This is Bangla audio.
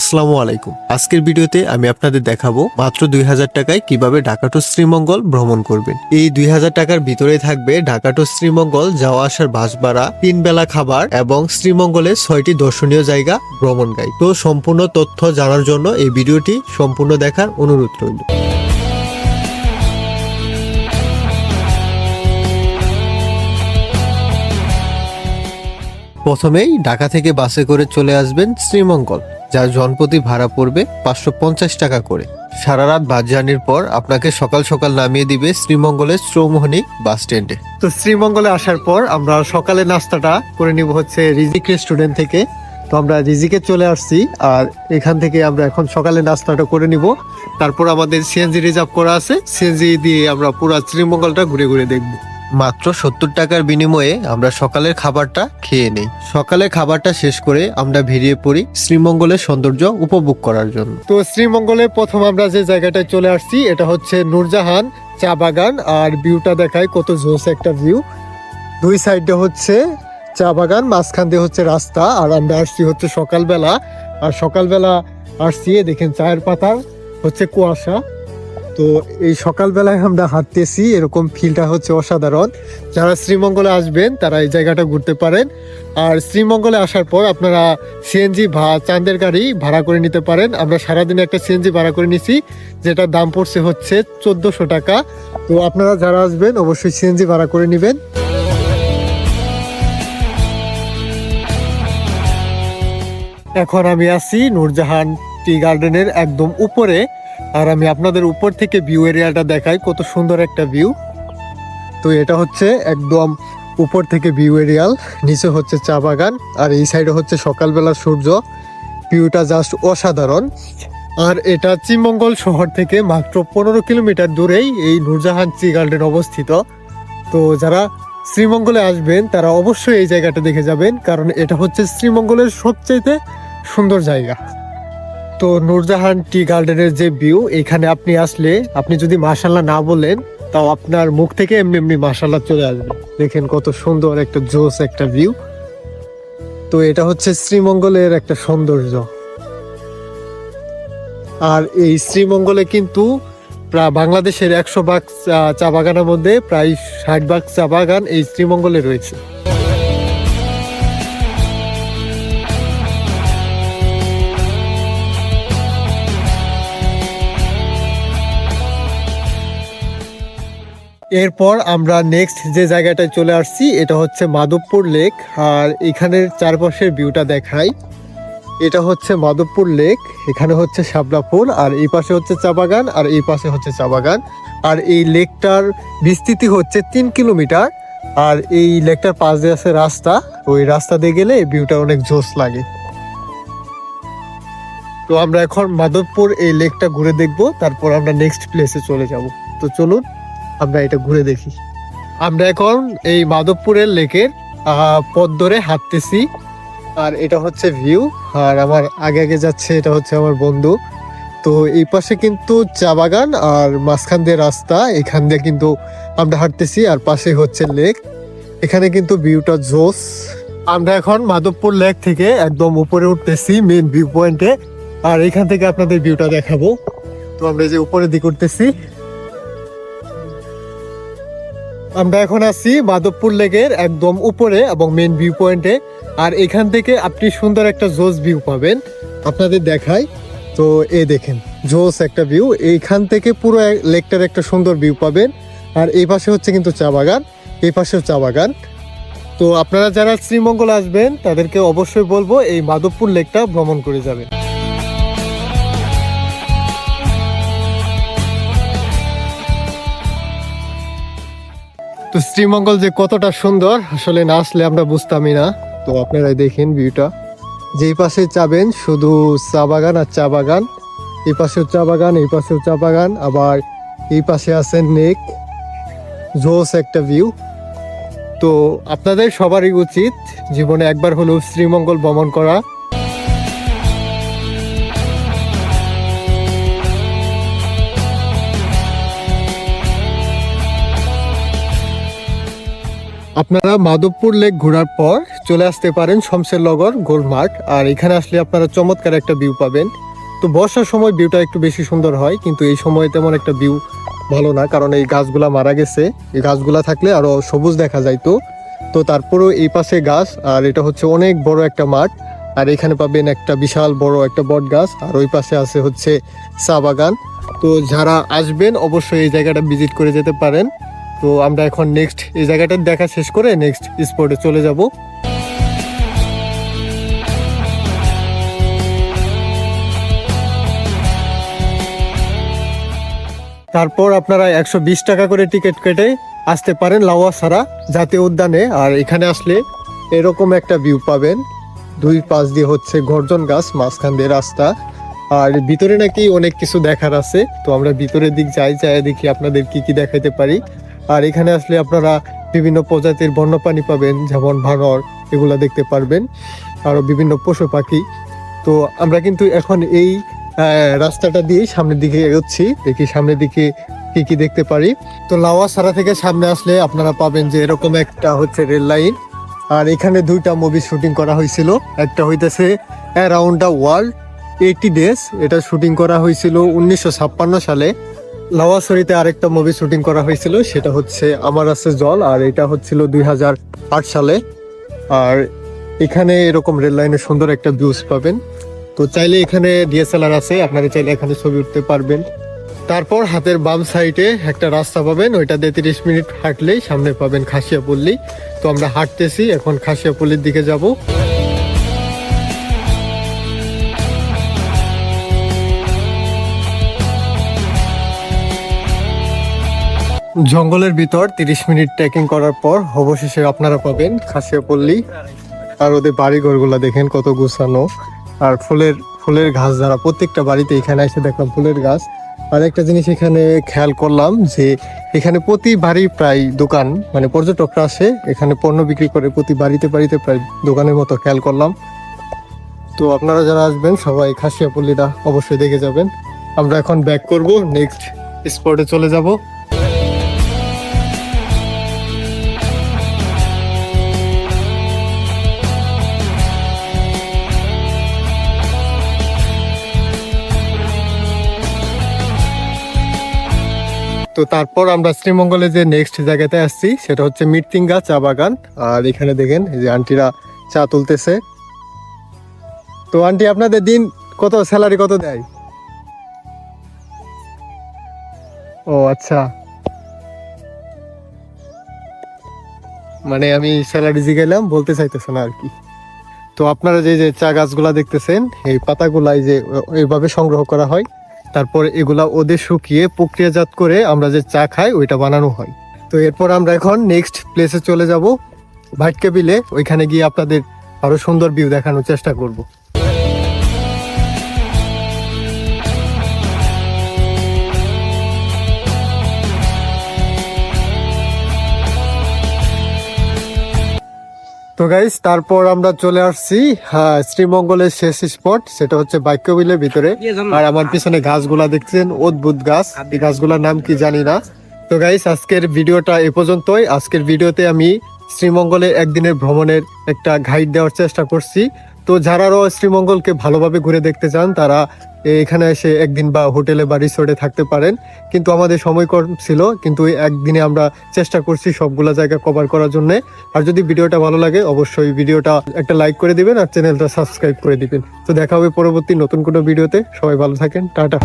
আসসালামু আলাইকুম। আজকের ভিডিওতে আমি আপনাদের দেখাবো মাত্র দুই হাজার টাকায় কীভাবে ঢাকা টু শ্রীমঙ্গল ভ্রমণ করবেন। এই দুই হাজার টাকার ভিতরে থাকবে ঢাকা টু শ্রীমঙ্গল যাওয়া আসার বাস ভাড়া তিন বেলা খাবার এবং শ্রীমঙ্গলে ছয়টি দর্শনীয় জায়গা ভ্রমণ গাইড তো সম্পূর্ণ তথ্য জানার জন্য এই ভিডিওটি সম্পূর্ণ দেখার অনুরোধ রইল। প্রথমেই ঢাকা থেকে বাসে করে চলে আসবেন শ্রীমঙ্গল। যার জনপ্রতি ভাড়া পড়বে পাঁচশো পঞ্চাশ টাকা করে। সারা রাত বাস জার্নির পর আপনাকে সকাল সকাল নামিয়ে দিবে শ্রীমঙ্গলের চৌমোহনী বাস স্ট্যান্ডে। তো শ্রীমঙ্গলে আসার পর আমরা সকালে নাস্তাটা করে নিব হচ্ছে রিজিক রেস্টুরেন্ট থেকে। তো আমরা রিজিকে চলে আসছি আর এখান থেকে আমরা এখন সকালে নাস্তাটা করে নিব। তারপর আমাদের সিএনজি রিজার্ভ করা আছে। সিএনজি দিয়ে আমরা পুরো শ্রীমঙ্গলটা ঘুরে ঘুরে দেখব। মাত্র সত্তর টাকার বিনিময়ে আমরা সকালের খাবারটা খেয়ে নেই। সকালে খাবারটা শেষ করে আমরা বেরিয়ে পড়ি শ্রীমঙ্গলের সৌন্দর্য উপভোগ করার জন্য। তো শ্রীমঙ্গলে প্রথম আমরা যে জায়গাটায় চলে আসছি, এটা হচ্ছে নূরজাহান চা বাগান আর ভিউটা দেখায় কত জোস একটা ভিউ। দুই সাইডে হচ্ছে চা বাগান, মাঝখান দিয়ে হচ্ছে রাস্তা আর আমরা আসছি হচ্ছে সকালবেলা। আর সকালবেলা আসছি, দেখেন চায়ের পাতার হচ্ছে কুয়াশা। তো এই সকালবেলায় আমরা হাঁটতেছি, এরকম ফিলটা হচ্ছে অসাধারণ। যারা শ্রীমঙ্গলে আসবেন, তারা এই জায়গাটা ঘুরতে পারেন। আর শ্রীমঙ্গলে আসার পর আপনারা সিএনজি ভা চাঁদের গাড়ি ভাড়া করে নিতে পারেন। আমরা সারাদিনে একটা সিএনজি ভাড়া করে নিছি, যেটার দাম পড়ছে হচ্ছে চোদ্দোশো টাকা। তো আপনারা যারা আসবেন, অবশ্যই সিএনজি ভাড়া করে নেবেন। এখন আমি আছি নূরজাহান টি গার্ডেনের একদম উপরে। আর আমি আপনাদের উপর থেকে ভিউ এরিয়াটা দেখাই, কত সুন্দর একটা ভিউ তো এটা হচ্ছে একদম উপর থেকে ভিউ এরিয়াল নিচে হচ্ছে চা বাগান, আর এই সাইডে হচ্ছে সকালবেলা সূর্য। ভিউটা জাস্ট অসাধারণ। আর এটা চিমঙ্গল শহর থেকে মাত্র পনেরো কিলোমিটার দূরেই এই নূরজাহান চি গার্ডেন অবস্থিত। তো যারা শ্রীমঙ্গলে আসবেন, তারা অবশ্যই এই জায়গাটা দেখে যাবেন, কারণ এটা হচ্ছে শ্রীমঙ্গলের সবচাইতে সুন্দর জায়গা। তো নূরজাহান টি গার্ডেনের যে ভিউ এখানে আপনি আসলে, আপনি যদি মাশাল্লাহ না বলেন, তাও আপনার মুখ থেকে এমনি এমনি মাশাল্লাহ চলে আসবে। দেখেন কত সুন্দর একটা জোস একটা ভিউ তো এটা হচ্ছে শ্রীমঙ্গলের একটা সৌন্দর্য। আর এই শ্রীমঙ্গলে কিন্তু প্রায় বাংলাদেশের একশো চা- চা বাগানের মধ্যে প্রায় ষাট ভাগ চা বাগান এই শ্রীমঙ্গলে রয়েছে। এরপর আমরা নেক্সট যে জায়গাটায় চলে আসছি, এটা হচ্ছে মাধবপুর লেক আর এখানের চারপাশের ভিউটা দেখাই। এটা হচ্ছে মাধবপুর লেক এখানে হচ্ছে শাপলা ফুল আর এই পাশে হচ্ছে চা বাগান, আর এই পাশে হচ্ছে চা বাগান। আর এই লেকটার বিস্তৃতি হচ্ছে তিন কিলোমিটার, আর এই লেকটার পাশ দিয়ে আছে রাস্তা। ওই রাস্তা দিয়ে গেলে ভিউটা অনেক জোস লাগে। তো আমরা এখন মাধবপুর এই লেকটা ঘুরে দেখব, তারপর আমরা নেক্সট প্লেসে চলে যাব। তো চলুন আমরা এটা ঘুরে দেখি। আমরা এখন এই মাধবপুরের লেকের পথ ধরে হাঁটতেছি। আর এটা হচ্ছে ভিউ আর আমার আগে আগে যাচ্ছে এটা হচ্ছে আমার বন্ধু। তো এই পাশে কিন্তু চা বাগান, আর মাঝখান দিয়ে রাস্তা, এখান দিয়ে কিন্তু আমরা হাঁটতেছি, আর পাশে হচ্ছে লেক। এখানে কিন্তু ভিউটা জোস। আমরা এখন মাধবপুর লেক থেকে একদম উপরে উঠতেছি মেন ভিউ পয়েন্টে আর এখান থেকে আপনাদের ভিউটা দেখাবো। তো আমরা যে উপরের দিকে উঠতেছি আমরা এখন আছি মাধবপুর লেকের একদম উপরে এবং মেন ভিউ পয়েন্টে আর এখান থেকে আপনি সুন্দর একটা জোস ভিউ পাবেন। আপনাদের দেখাই। তো এ দেখেন, জোস একটা ভিউ এইখান থেকে পুরো লেকটার একটা সুন্দর ভিউ পাবেন। আর এই পাশে হচ্ছে কিন্তু চা বাগান। এই পাশেও চা বাগান। তো আপনারা যারা শ্রীমঙ্গল আসবেন, তাদেরকে অবশ্যই বলব এই মাধবপুর লেকটা ভ্রমণ করে যাবেন। তো শ্রীমঙ্গল যে কতটা সুন্দর, আসলে না আসলে আমরা বুঝতামই না। তো আপনারাই দেখেন ভিউটা। যেই পাশে চাবেন শুধু চা বাগান আর চা বাগান। এই পাশেও চা বাগান, এই পাশেও চা বাগান। আবার এই পাশে আছে নেক, জোস একটা ভিউ। তো আপনাদের সবারই উচিত জীবনে একবার হলেও শ্রীমঙ্গল ভ্রমণ করা। আপনারা মাধবপুর লেক ঘোরার পর চলে আসতে পারেন শমশের লগর গোলমার্ট আর এখানে আসলে আপনারা চমৎকার একটা ভিউ পাবেন। তো বর্ষার সময় ভিউটা একটু বেশি সুন্দর হয়, কিন্তু এই সময় তেমন একটা ভিউ ভালো না, কারণ এই গাছগুলা মারা গেছে। এই গাছগুলা থাকলে আরও সবুজ দেখা যাইতো তো। তারপরেও এই পাশে গাছ, আর এটা হচ্ছে অনেক বড় একটা মাঠ, আর এখানে পাবেন একটা বিশাল বড় একটা বট গাছ, আর ওই পাশে আছে হচ্ছে চা বাগান। তো যারা আসবেন, অবশ্যই এই জায়গাটা ভিজিট করে যেতে পারেন। তো আমরা এখন নেক্সট এই জায়গাটা দেখা শেষ করে নেক্সট স্পটে চলে যাব। তারপর আপনারা একশো বিশ টাকা করে টিকিট কেটে আসতে পারেন লাওয়া সারা জাতীয় উদ্যানে। আর এখানে আসলে এরকম একটা ভিউ পাবেন। দুই পাশ দিয়ে হচ্ছে গর্জন গাছ, মাঝখান দিয়ে রাস্তা। আর ভিতরে নাকি অনেক কিছু দেখার আছে। তো আমরা ভিতরের দিক যাই যাই দেখি আপনাদের কি কি দেখাইতে পারি। আর এখানে আসলে আপনারা বিভিন্ন প্রজাতির বন্যপ্রাণী পাবেন, যেমন ভাঙর এগুলা দেখতে পারবেন আরও বিভিন্ন পশু পাখি। তো আমরা কিন্তু এখন এই রাস্তাটা দিয়ে সামনের দিকে এগোচ্ছি, দেখি সামনের দিকে কি কি দেখতে পারি। তো লাওয়া সারা থেকে সামনে আসলে আপনারা পাবেন যে এরকম একটা হচ্ছে রেল লাইন। আর এখানে দুইটা মুভি শুটিং করা হয়েছিল। একটা হইতেছে around the world eighty days এটা শুটিং করা হয়েছিল উনিশশো ছাপ্পান্ন সালে। লাওয়াসরিতে আরেকটা মুভি শুটিং করা হয়েছিল, সেটা হচ্ছে আমার আছে জল, আর এটা হচ্ছিল দুই হাজার আট সালে। আর এখানে এরকম রেল লাইনের সুন্দর একটা ভিউজ পাবেন। তো চাইলে এখানে ডিএসএলআর আছে, আপনারা চাইলে এখানে ছবি উঠতে পারবেন। তারপর হাতের বাম সাইডে একটা রাস্তা পাবেন, ওইটা তিরিশ মিনিট হাঁটলেই সামনে পাবেন খাসিয়াপল্লী। তো আমরা হাঁটতেছি, এখন খাসিয়াপল্লির দিকে যাব। জঙ্গলের ভিতর তিরিশ মিনিট ট্রেকিং করার পর অবশেষে আপনারা পাবেন খাসিয়াপল্লী আর ওদের বাড়ি ঘরগুলা দেখেন কত গুছানো। আর ফুলের ফুলের গাছ যারা প্রত্যেকটা বাড়িতে এখানে এসে দেখলাম ফুলের গাছ। আর একটা জিনিস এখানে খেয়াল করলাম যে এখানে প্রতি বাড়ি প্রায় দোকান মানে পর্যটকরা আসে, এখানে পণ্য বিক্রি করে প্রতি বাড়িতে বাড়িতে প্রায় দোকানের মতো খেয়াল করলাম। তো আপনারা যারা আসবেন, সবাই খাসিয়াপল্লিটা অবশ্যই দেখে যাবেন। আমরা এখন ব্যাক করব নেক্সট স্পটে চলে যাব। তো তারপর আমরা শ্রীমঙ্গলে যে নেক্সট জায়গাতে আসছি, সেটা হচ্ছে মৃত্যিঙ্গা চা বাগান। আর এখানে দেখেন যে আন্টিরা চা তুলতেছে। তো আন্টি, আপনাদের দিন কত স্যালারি কত দেয়? ও আচ্ছা। মানে আমি স্যালারি জিগাইলাম বলতে চাইতেছে না আর কি। তো আপনারা যে যে চা গাছগুলা দেখতেছেন, এই পাতাগুলা এই যে এইভাবে সংগ্রহ করা হয় তারপর এগুলা ওদের শুকিয়ে প্রক্রিয়াজাত করে আমরা যে চা খাই, ওইটা বানানো হয়। তো এরপর আমরা এখন নেক্সট প্লেসে চলে যাব। ভাটকে বিলে, ওইখানে গিয়ে আপনাদের আরও সুন্দর ভিউ দেখানোর চেষ্টা করব। তো গাইস তারপর আমরা চলে আসছি হ্যাঁ, শ্রীমঙ্গলের শেষ স্পট সেটা হচ্ছে বাক্যবিলের ভিতরে। আর আমার পিছনে গাছগুলা দেখছেন অদ্ভুত গাছ। এই গাছগুলার নাম কি জানি না। তো গাইস আজকের ভিডিওটা এ পর্যন্তই। আজকের ভিডিওতে আমি শ্রীমঙ্গলে একদিনের ভ্রমণের একটা গাইড দেওয়ার চেষ্টা করছি। তো যারারও শ্রীমঙ্গলকে ভালোভাবে ঘুরে দেখতে চান, তারা এখানে এসে একদিন বা হোটেলে বা রিসোর্টে থাকতে পারেন। কিন্তু আমাদের সময় কম ছিল, কিন্তু একদিনে আমরা চেষ্টা করছি সবগুলা জায়গা কভার করার জন্য। আর যদি ভিডিওটা ভালো লাগে, অবশ্যই ভিডিওটা একটা লাইক করে দিবেন আর চ্যানেলটা সাবস্ক্রাইব করে দিবেন। তো দেখা হবে পরবর্তী নতুন কোনো ভিডিওতে। সবাই ভালো থাকেন, টাটা।